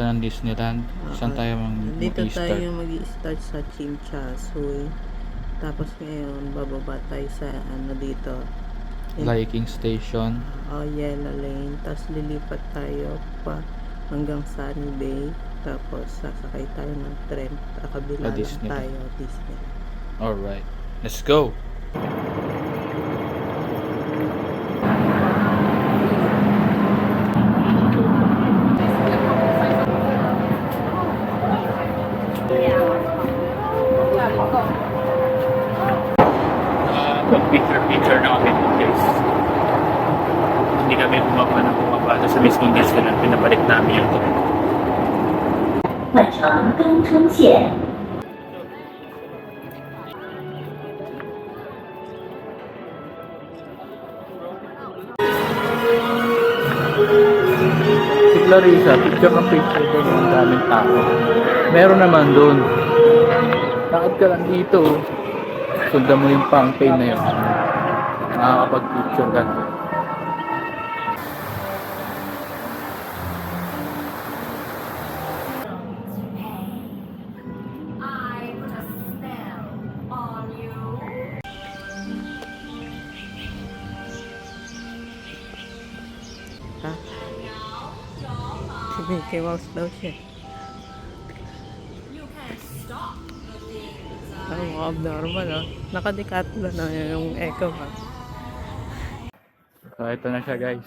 papunta ng Disneyland. Saan tayo mag Dito mag-start? tayo mag-start sa Chimchasoy. Tapos ngayon, bababa tayo sa ano dito. In- Liking Station. Oh, Yellow Lane. Tapos lilipat tayo pa hanggang Sunny Bay. Tapos sasakay tayo ng tren. Sa Ah, kabila lang tayo, Disney. Alright. Let's go! pag-picture-picture na kami guys. Hindi kami bumaba na bumaba doon sa mismong Disneyland. Pinabalik namin yung to. 本城解。Si Clarissa, picture ng picture doon ng daming tao. Meron naman doon. Takot ka lang dito. Sundan mo yung pang pain na yun. Nakakapag-picture ka. Mouse daw siya. Ang mga abnormal, oh. Nakadikatlo na yung echo, ha? So, ito na siya guys.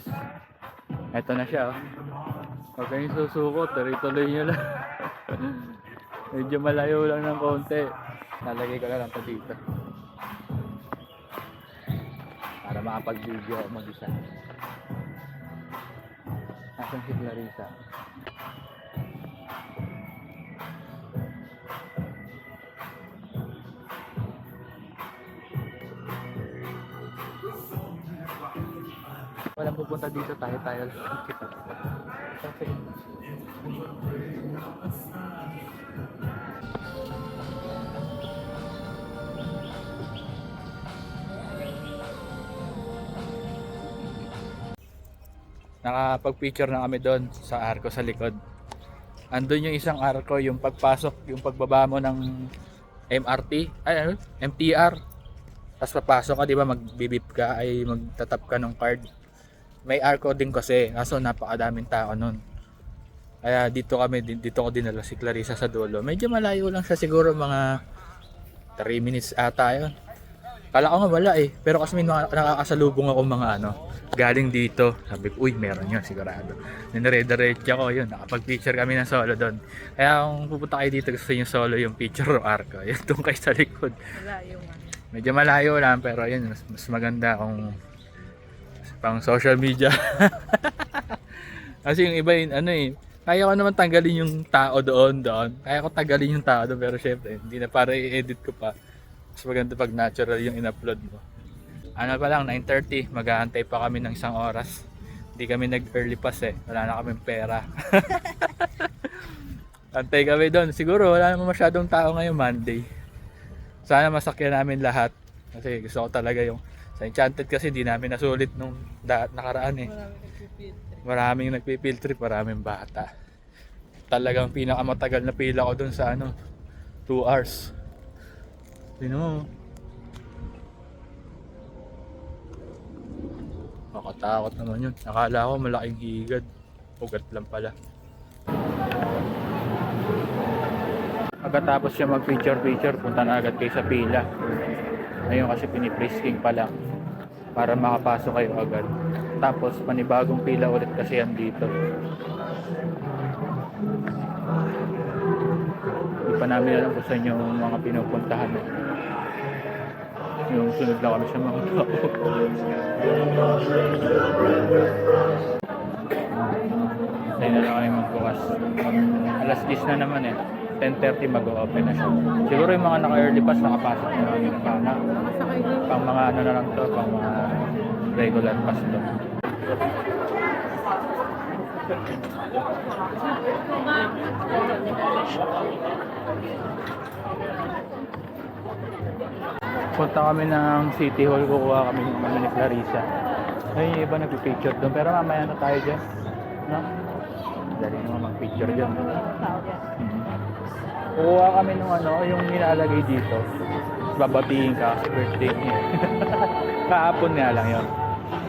Ito na siya. Oh. Huwag kayong susukot. Tuloy-tuloy nyo lang. Medyo malayo lang ng konti. Nalagay ko na lang ito dito. Para makapag-video ako mag-isa. Nasaan si Clarissa? Pupunta dito tayo tayo. Kasi nakapag-picture na kami doon sa arko sa likod. Andun yung isang arko, yung pagpasok, yung pagbaba mo ng MRT, ay ano, MTR. Tapos papasok ka, di ba, magbibip ka, ay magtatap ka ng card. May arko din kasi, kaso napakadaming tao nun. Kaya dito kami, di- dito ko dinala si Clarissa sa dulo. Medyo malayo lang siya siguro mga 3 minutes ata yun. Kala ko nga wala eh. Pero kasi may nakakasalubong ako mga ano, galing dito. Sabi ko, uy, meron yun, sigurado. Ninire-diretso ko yun. Nakapag-picture kami ng solo doon. Kaya kung pupunta kayo dito, gusto nyo solo yung picture o arco. Yun doon kayo sa likod. Malayo nga. Medyo malayo lang, pero yun, mas, mas maganda kung pang social media. kasi yung iba yun, ano eh, kaya ko naman tanggalin yung tao doon, doon. Kaya ko tanggalin yung tao doon, pero syempre, hindi na para i-edit ko pa. Mas maganda pag natural yung in-upload mo. Ano pa lang, 9.30, mag-aantay pa kami ng isang oras. Hindi kami nag-early pass eh, wala na kaming pera. Antay kami doon. Siguro wala naman masyadong tao ngayong Monday. Sana masakyan namin lahat. Kasi gusto ko talaga yung sa Enchanted kasi di namin nasulit nung da- nakaraan eh. Maraming nagpi-field trip, maraming bata. Talagang pinakamatagal na pila ko dun sa ano, 2 hours. Sino mo? Makatakot naman yun. Akala ko malaking higad. Ugat lang pala. Pagkatapos siya mag-picture-picture, punta na agad kayo sa pila. Ngayon kasi piniprisking pa lang para makapasok kayo agad. Tapos panibagong pila ulit kasi yan dito. Hindi pa namin alam kung saan yung mga pinupuntahan. Yung sunod lang kami sa mga tao. Tayo na lang kami magbukas. Alas 10 na naman eh. 10.30 mag-open na siya. Siguro yung mga naka-early pass nakapasok na namin na pana. Pang mga ano na lang to, pang mga regular pass to. Punta kami ng City Hall, kukuha kami ng ano ni Clarissa. Ay, iba nagpipicture doon. Pero mamaya na tayo dyan. No? Madali naman mag-picture dyan. Kukuha kami nung ano, yung nilalagay dito. Babatiin ka, birthday niya. Kahapon nga lang yun.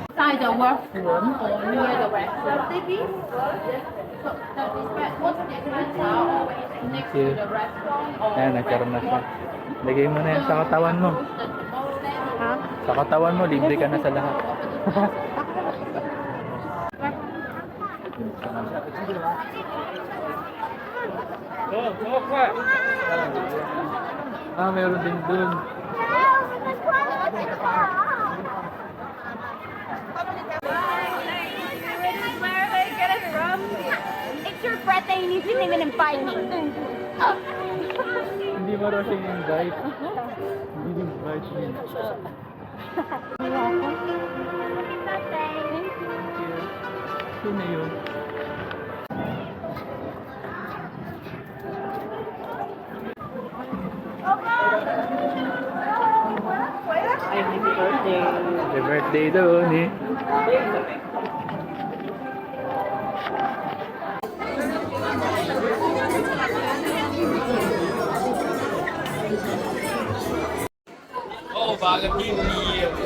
Inside the workroom or near the restroom. Maybe. So, the respect- most different are always next to the restaurant or Ayan, nagkaroon na siya. Lagay mo na yan sa katawan mo. the. Ha? Sa katawan mo, libre ka na sa lahat. ah, meron din dun. Where I get it from? It's your birthday and you didn't even invite me. Hindi mo raw siya invite. Hindi invite niya. Sino yun? Birthday. Happy birthday doon eh.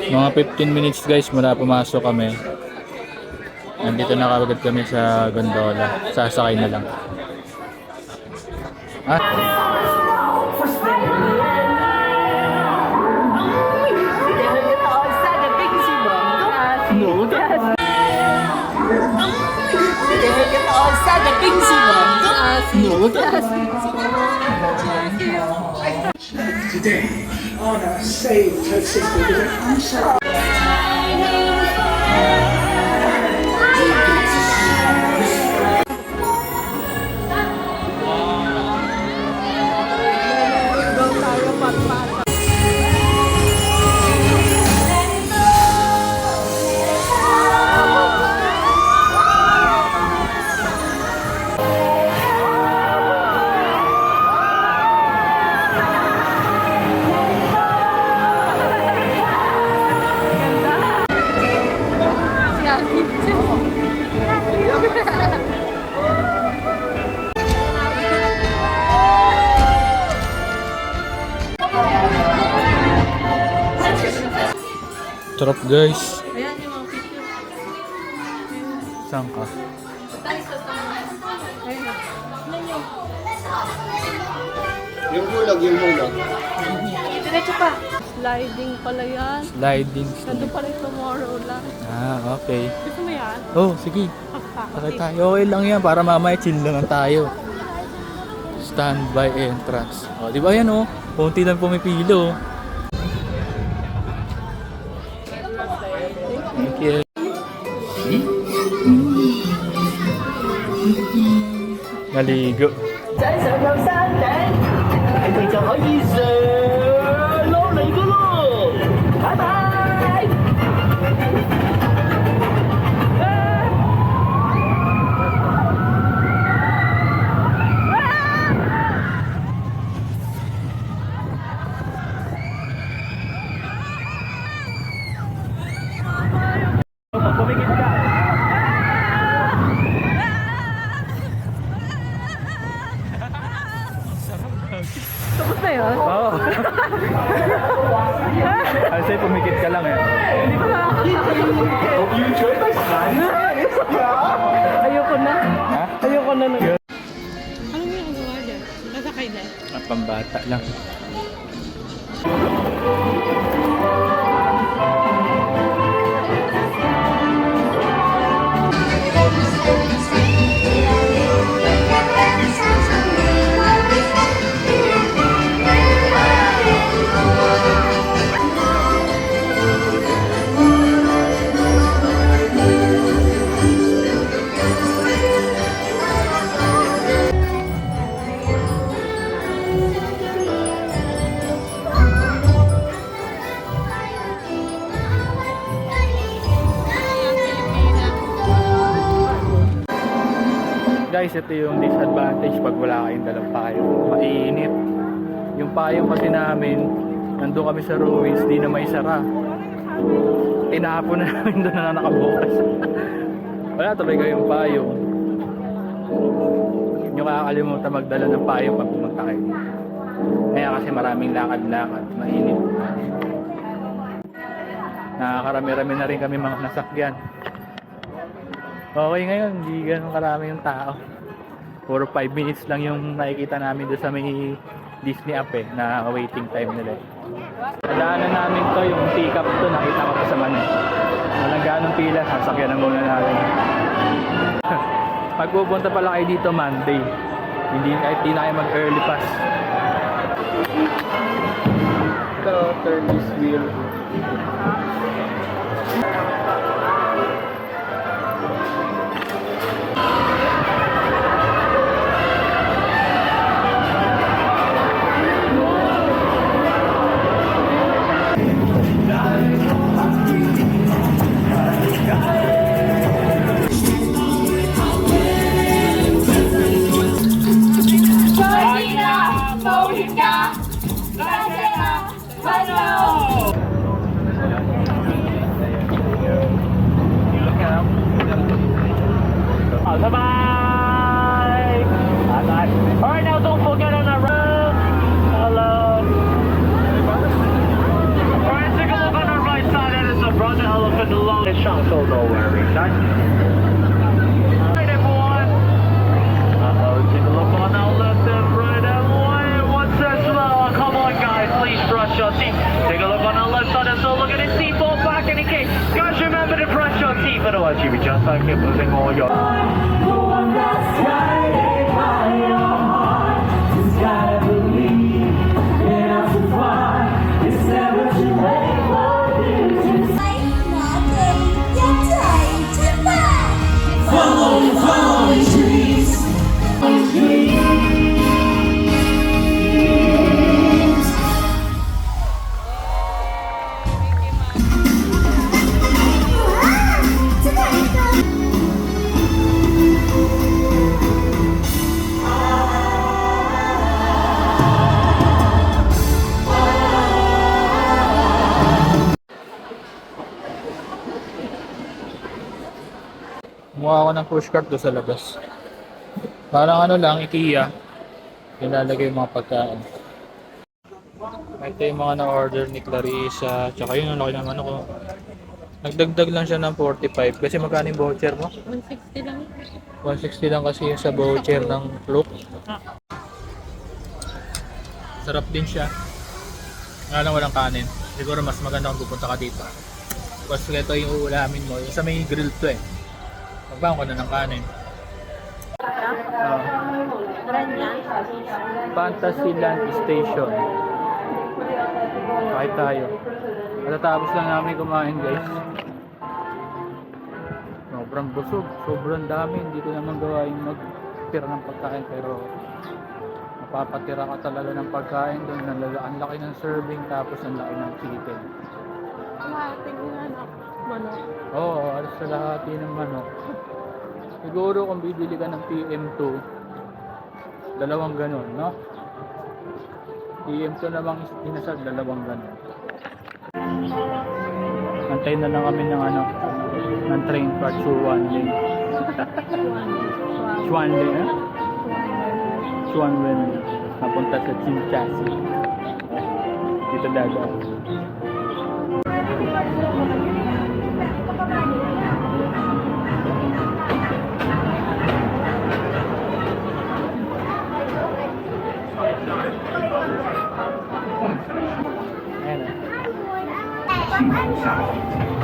Mga 15 minutes guys mula pumasok kami. Nandito na kagad kami sa gondola. Sasakay na lang. Ah, No, look at us. Today, honor saved her sister. I'm sorry. Guys. Ayan yung mga picture. Saan ka? Yung bulag, yung bulag. Diretso pa. Sliding pala yan. Sliding. Nandun pala yung tomorrow lang. Ah, okay. Gusto mo yan? Oh, sige. Sakay tayo. Okay lang yan para mamaya chill lang tayo. Standby entrance. Oh, di ba yan oh? Kunti lang pumipilo. Thank 阿里 đi. Kasi pumikit ka lang eh. Ayoko na. Ha? Ayoko na. Ano yung nagawa dyan? Nasakay na. Ah, pambata lang. Guys, ito yung disadvantage pag wala kayong dalang payong. Mainit. Yung payong kasi namin, nandun kami sa ruins, di na may sara. Tinapon na namin doon na nakabukas. wala tuloy kayong payong. Hindi nyo kakalimutan magdala ng payo pag pumunta kayo. Kaya kasi maraming lakad-lakad, mainit. Nakakarami-rami na rin kami mga nasakyan. Okay ngayon, hindi ganun karami yung tao. Puro 5 minutes lang yung nakikita namin doon sa may Disney app eh, na waiting time nila eh. Nadaanan namin to, yung pick-up to, nakita ko pa sa mani. Walang ganong pila, sasakyan na muna namin. Pag pupunta pala kayo dito Monday, hindi kahit di na kayo mag-early pass. Ito, turn this wheel. 你不是我 Kumuha ako ng pushcart doon sa labas. Parang ano lang, IKEA. Nilalagay yung mga pagkain. Ito yung mga na-order ni Clarissa. Tsaka yun, ang laki naman ako. Nagdagdag lang siya ng 45. Kasi magkano yung voucher mo? 160 lang. 160 lang kasi yung sa voucher ng Klook. Sarap din siya. Nga lang walang kanin. Siguro mas maganda kung pupunta ka dito. Kasi ito yung uulamin mo. Yung sa may grill to eh. Magbangon ka na ng kanin. Ah. Fantasyland Station. Kahit tayo. Matatapos lang namin kumain guys. Sobrang busog. Sobrang dami. Hindi ko naman gawa yung magtira ng pagkain pero mapapatira ka talaga ng pagkain doon. Nalala- Ang laki ng serving tapos ang laki ng chicken. Oo, oh, alas sa lahati ng manok. Siguro kung bibili ka ng PM2, dalawang ganon, no? PM2 namang inasal, dalawang ganon. Antay na lang kami ng ano, ng train for Chuan Lane. Chuan Lane, eh? Chuan Lane. Napunta sa Chinchasi. Dito dadaan. Ah. The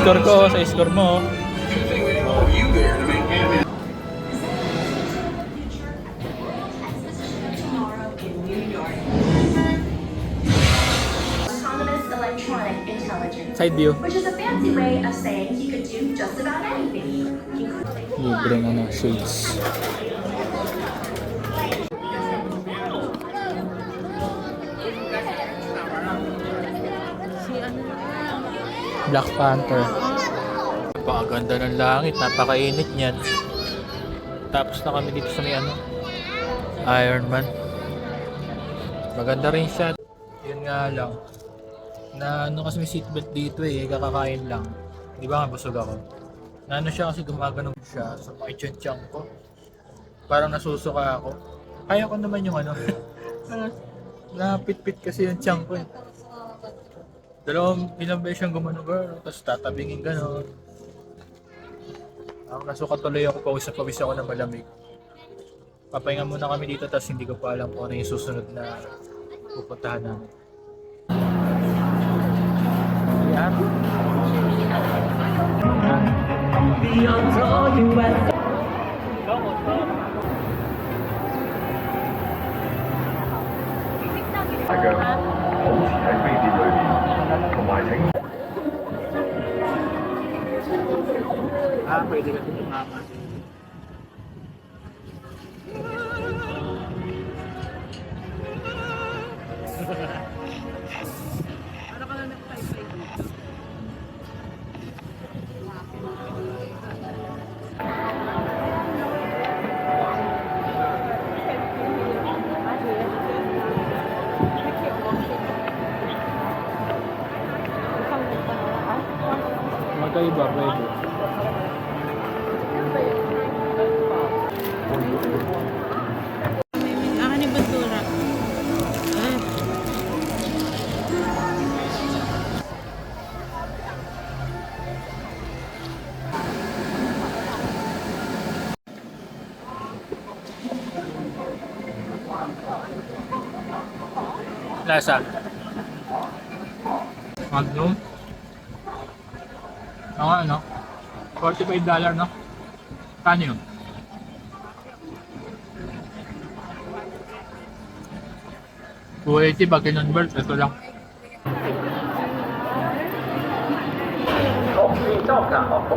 score ko, sa score mo. All you there to make Ant-Man Autonomous electronic intelligence, Side view. which is a fancy way of saying he could do just about anything, including Libreng ano, shades. Black Panther. Napakaganda ng langit, napakainit niyan. Tapos na kami dito sa may ano, Iron Man. Maganda rin siya. Yun nga lang. Na ano kasi may seatbelt dito eh, kakakain lang. Di ba nga busog ako? Na ano siya kasi gumaganon siya sa pakichanchang ko. Parang nasusuka ako. Kaya ko naman yung ano. Napit-pit kasi yung chang ko eh. Dalawang ilang beses siyang gumano girl, tapos tatabingin gano'n. Ako nasuka tuloy ako, pawis na pawis ako na malamig. Papahinga muna kami dito, tapos hindi ko pa alam kung ano yung susunod na pupuntahan namin. Yan. Ah, pwede ka tumama. Lasa. Magnum. Ang ano? $45 no? Kano yun? Buwete ba kinonvert? Ito lang. Sarap.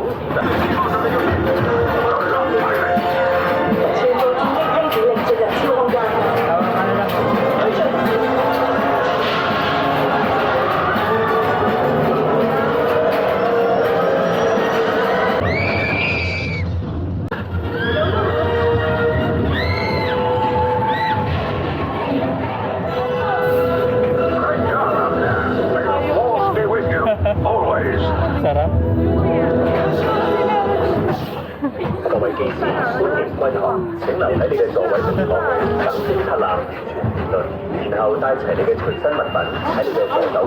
请留喺你嘅座位上方，凭先测览安全理论，然后带齐你嘅随身物品喺你嘅左手。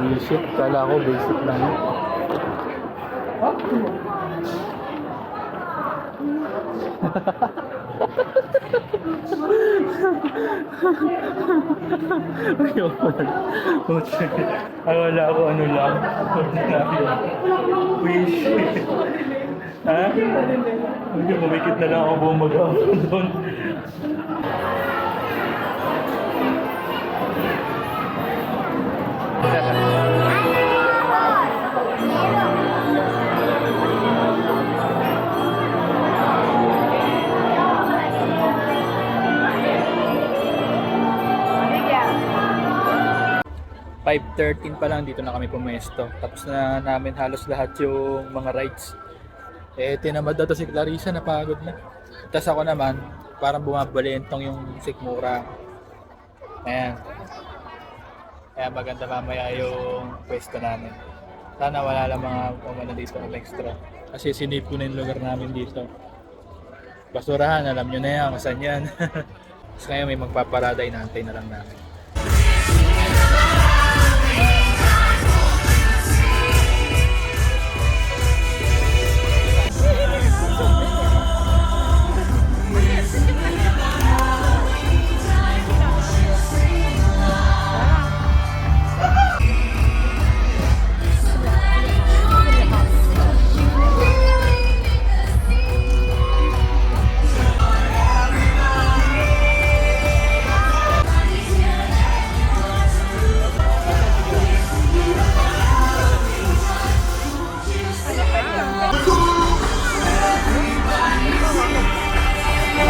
Basic. Kala ko basic lang. Ayoko na. Puti. Akala ko ano lang. Ordinaryo. Wish. ha? Hindi, kumikit na lang ako bumaga doon. Five thirteen pa lang dito na kami pumesto. Tapos na namin halos lahat yung mga rides. Eh, tinamad na to si Clarissa, napagod na. Tapos ako naman, parang bumabalentong yung sikmura. Ayan. Kaya maganda mamaya yung pwesto namin. Sana wala lang mga umano dito ng extra. Kasi sinip ko na yung lugar namin dito. Basurahan, alam nyo na yan kung saan yan. Tapos ngayon may magpaparada, inaantay na lang namin.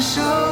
show.